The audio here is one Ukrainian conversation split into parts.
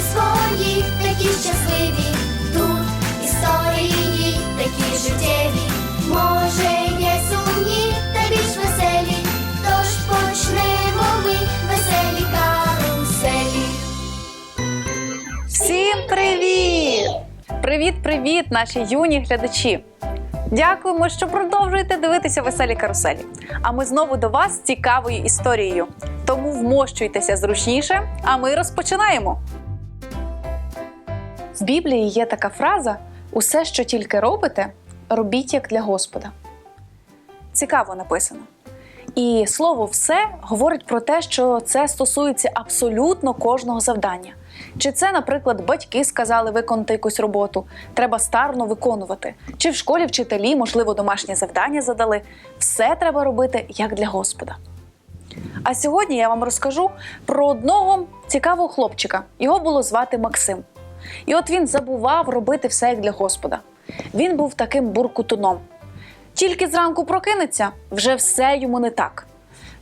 свої, такі щасливі. Тут історії такі життєві. Може, є сумні та більш веселі. Тож почнемо ми веселі каруселі. Всім привіт! Привіт, привіт, наші юні глядачі! Дякуємо, що продовжуєте дивитися веселі каруселі. А ми знову до вас з цікавою історією. Тому вмощуйтеся зручніше, а ми розпочинаємо. В Біблії є така фраза: усе, що тільки робите, робіть як для Господа. Цікаво написано. І слово все говорить про те, що це стосується абсолютно кожного завдання. Чи це, наприклад, батьки сказали виконати якусь роботу, треба старно виконувати, чи в школі вчителі, можливо, домашнє завдання задали. Все треба робити як для Господа. А сьогодні я вам розкажу про одного цікавого хлопчика. Його було звати Максим. І от він забував робити все як для Господа. Він був таким буркутуном. Тільки зранку прокинеться, вже все йому не так.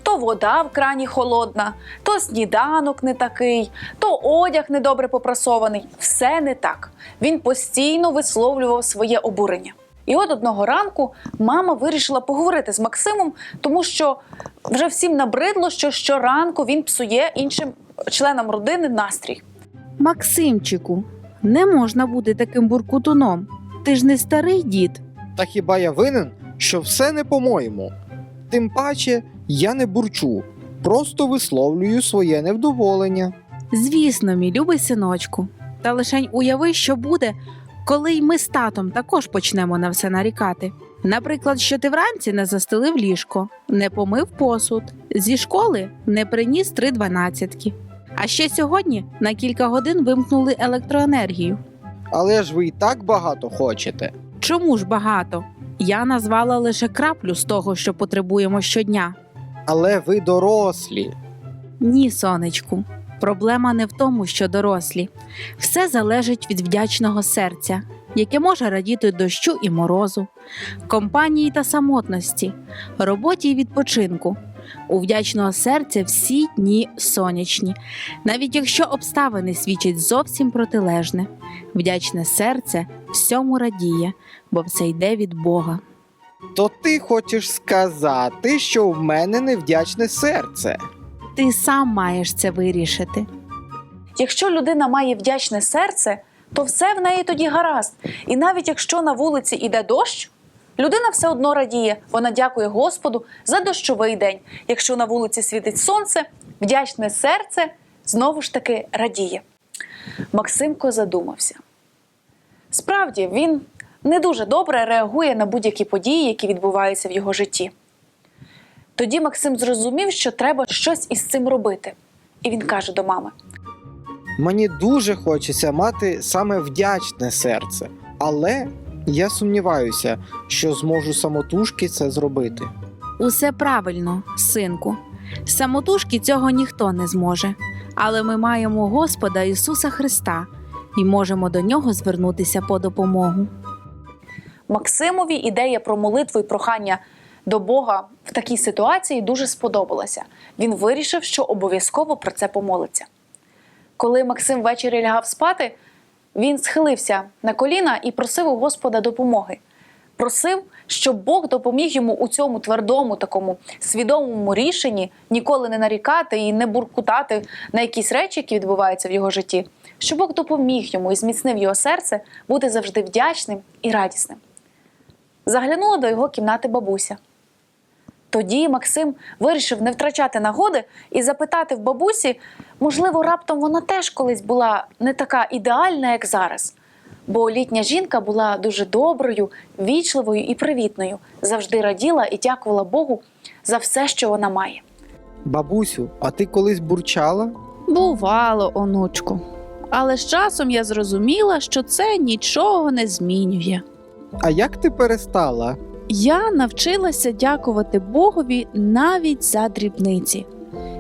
То вода в крані холодна, то сніданок не такий, то одяг недобре попрасований. Все не так. Він постійно висловлював своє обурення. І от одного ранку мама вирішила поговорити з Максимом, тому що вже всім набридло, що щоранку він псує іншим членам родини настрій. Максимчику, не можна бути таким буркутуном. Ти ж не старий дід. Та хіба я винен, що все не по-моєму? Тим паче я не бурчу, просто висловлюю своє невдоволення. Звісно, мій любий синочку. Та лишень уяви, що буде, коли й ми з татом також почнемо на все нарікати. Наприклад, що ти вранці не застелив ліжко, не помив посуд, зі школи не приніс три дванадцятки. А ще сьогодні на кілька годин вимкнули електроенергію. Але ж ви і так багато хочете. Чому ж багато? Я назвала лише краплю з того, що потребуємо щодня. Але ви дорослі. Ні, сонечку. Проблема не в тому, що дорослі. Все залежить від вдячного серця, яке може радіти дощу і морозу, компанії та самотності, роботі і відпочинку. У вдячного серця всі дні сонячні, навіть якщо обставини свідчать зовсім протилежне. Вдячне серце всьому радіє, бо все йде від Бога. То ти хочеш сказати, що в мене невдячне серце. Ти сам маєш це вирішити. Якщо людина має вдячне серце, то все в неї тоді гаразд. І навіть якщо на вулиці іде дощ, людина все одно радіє. Вона дякує Господу за дощовий день. Якщо на вулиці світить сонце, вдячне серце знову ж таки радіє. Максимко задумався. Справді, він не дуже добре реагує на будь-які події, які відбуваються в його житті. Тоді Максим зрозумів, що треба щось із цим робити. І він каже до мами: Мені дуже хочеться мати саме вдячне серце, але я сумніваюся, що зможу самотужки це зробити. Усе правильно, синку. Самотужки цього ніхто не зможе. Але ми маємо Господа Ісуса Христа і можемо до нього звернутися по допомогу. Максимові ідея про молитву і прохання до Бога в такій ситуації дуже сподобалася. Він вирішив, що обов'язково про це помолиться. Коли Максим ввечері лягав спати, він схилився на коліна і просив у Господа допомоги. Просив, щоб Бог допоміг йому у цьому твердому, такому свідомому рішенні ніколи не нарікати і не буркутати на якісь речі, які відбуваються в його житті, щоб Бог допоміг йому і зміцнив його серце бути завжди вдячним і радісним заглянула до його кімнати бабуся. Тоді Максим вирішив не втрачати нагоди і запитати в бабусі, можливо, раптом вона теж колись була не така ідеальна, як зараз. Бо літня жінка була дуже доброю, вічливою і привітною, завжди раділа і дякувала Богу за все, що вона має. Бабусю, а ти колись бурчала? Бувало, онучку. Але з часом я зрозуміла, що це нічого не змінює. А як ти перестала? Я навчилася дякувати Богові навіть за дрібниці.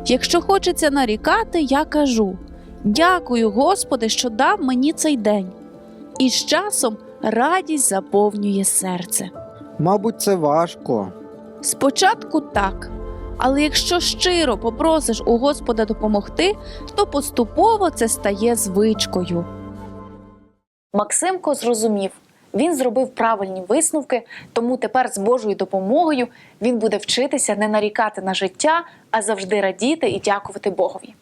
Якщо хочеться нарікати, я кажу: дякую, Господи, що дав мені цей день. І з часом радість заповнює серце. Мабуть, це важко. Спочатку так, Але якщо щиро попросиш у Господа допомогти, то поступово це стає звичкою. Максимко зрозумів, він зробив правильні висновки, тому тепер з Божою допомогою він буде вчитися не нарікати на життя, а завжди радіти і дякувати Богові.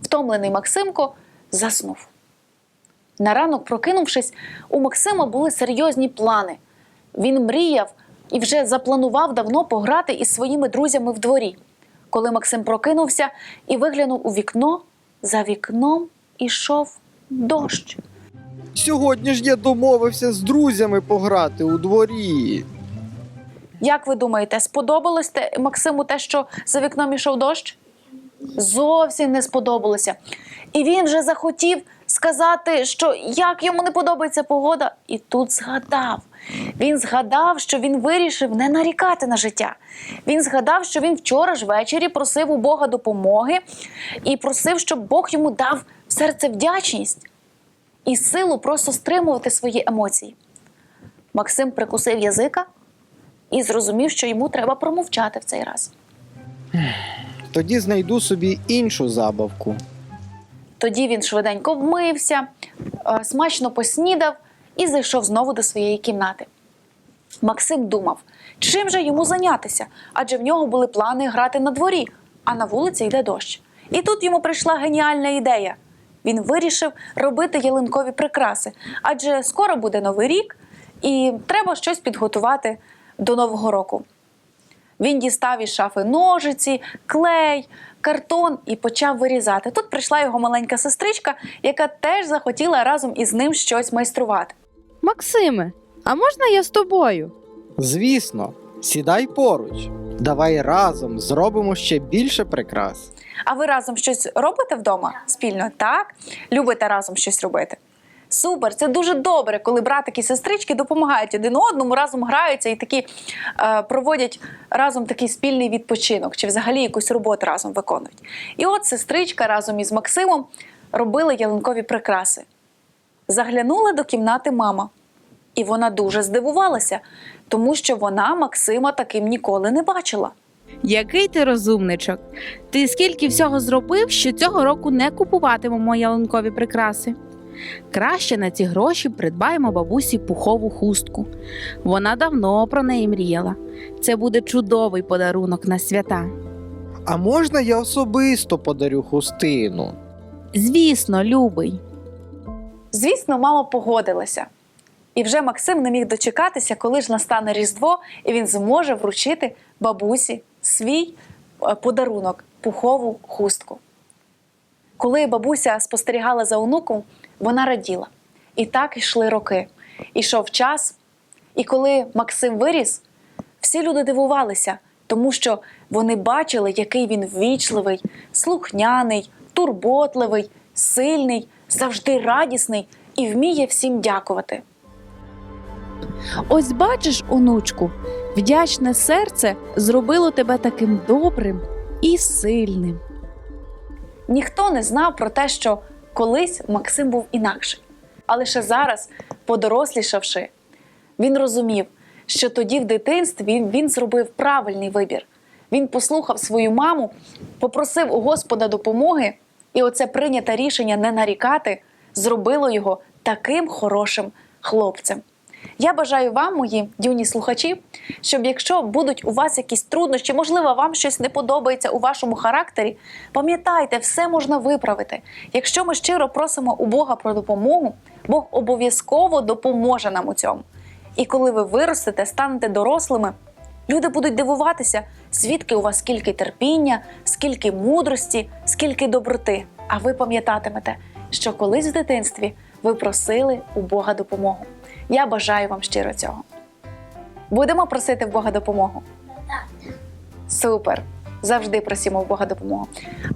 Втомлений Максимко заснув. На ранок, прокинувшись, у Максима були серйозні плани. Він мріяв і вже запланував давно пограти із своїми друзями в дворі. Коли Максим прокинувся і виглянув у вікно, за вікном ішов дощ. Сьогодні ж я домовився з друзями пограти у дворі. Як ви думаєте, сподобалось те, Максиму те, що за вікном ішов дощ? Зовсім не сподобалося. І він вже захотів сказати, що як йому не подобається погода, і тут згадав. Він згадав, що він вирішив не нарікати на життя. Він згадав, що він вчора ж ввечері просив у Бога допомоги і просив, щоб Бог йому дав серце вдячність і силу просто стримувати свої емоції. Максим прикусив язика і зрозумів, що йому треба промовчати в цей раз. Тоді знайду собі іншу забавку. Тоді він швиденько вмився, е, смачно поснідав і зайшов знову до своєї кімнати. Максим думав, чим же йому зайнятися, адже в нього були плани грати на дворі, а на вулиці йде дощ. І тут йому прийшла геніальна ідея. Він вирішив робити ялинкові прикраси, адже скоро буде новий рік, і треба щось підготувати до Нового року. Він дістав із шафи ножиці, клей, картон і почав вирізати. Тут прийшла його маленька сестричка, яка теж захотіла разом із ним щось майструвати. Максиме, а можна я з тобою? Звісно, сідай поруч. Давай разом зробимо ще більше прикрас. А ви разом щось робите вдома спільно? Так? Любите разом щось робити? Супер, це дуже добре, коли братики і сестрички допомагають один одному, разом граються і такі е, проводять разом такий спільний відпочинок, чи взагалі якусь роботу разом виконують. І от сестричка разом із Максимом робили ялинкові прикраси. Заглянула до кімнати мама, і вона дуже здивувалася, тому що вона Максима таким ніколи не бачила. Який ти розумничок? Ти скільки всього зробив, що цього року не купуватимемо ялинкові прикраси? Краще на ці гроші придбаємо бабусі пухову хустку. Вона давно про неї мріяла. Це буде чудовий подарунок на свята. А можна я особисто подарю хустину? Звісно, любий. Звісно, мама погодилася. І вже Максим не міг дочекатися, коли ж настане Різдво, і він зможе вручити бабусі свій е, подарунок пухову хустку. Коли бабуся спостерігала за онуком, вона раділа. І так йшли роки. Ішов час, і коли Максим виріс, всі люди дивувалися, тому що вони бачили, який він ввічливий, слухняний, турботливий, сильний, завжди радісний і вміє всім дякувати. Ось бачиш, онучку, вдячне серце зробило тебе таким добрим і сильним. Ніхто не знав про те, що колись Максим був інакший. А лише зараз, подорослішавши, він розумів, що тоді в дитинстві він, зробив правильний вибір. Він послухав свою маму, попросив у Господа допомоги, і оце прийняте рішення не нарікати зробило його таким хорошим хлопцем. Я бажаю вам, мої юні слухачі, щоб якщо будуть у вас якісь труднощі, можливо, вам щось не подобається у вашому характері, пам'ятайте, все можна виправити. Якщо ми щиро просимо у Бога про допомогу, Бог обов'язково допоможе нам у цьому. І коли ви виростете, станете дорослими, люди будуть дивуватися, звідки у вас скільки терпіння, скільки мудрості, скільки доброти. А ви пам'ятатимете, що колись в дитинстві ви просили у Бога допомогу. Я бажаю вам щиро цього. Будемо просити в Бога допомогу? Супер! Завжди просимо в Бога допомогу.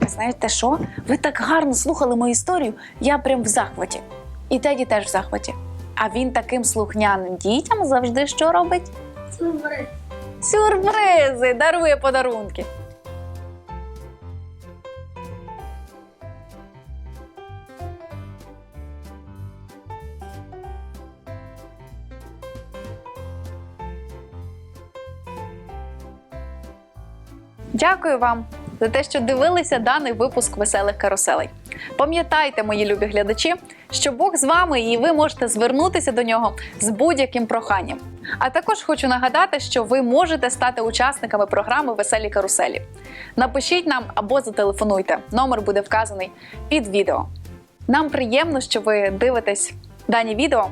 А знаєте що? Ви так гарно слухали мою історію, я прям в захваті. І Теді теж в захваті. А він таким слухняним дітям завжди що робить? Сюрпризи! Дарує подарунки. Дякую вам за те, що дивилися даний випуск веселих каруселей. Пам'ятайте, мої любі глядачі, що Бог з вами і ви можете звернутися до нього з будь-яким проханням. А також хочу нагадати, що ви можете стати учасниками програми Веселі каруселі. Напишіть нам або зателефонуйте. Номер буде вказаний під відео. Нам приємно, що ви дивитесь дані відео,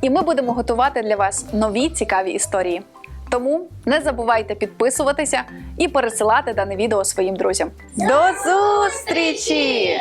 і ми будемо готувати для вас нові цікаві історії. Тому не забувайте підписуватися і пересилати дане відео своїм друзям. До зустрічі!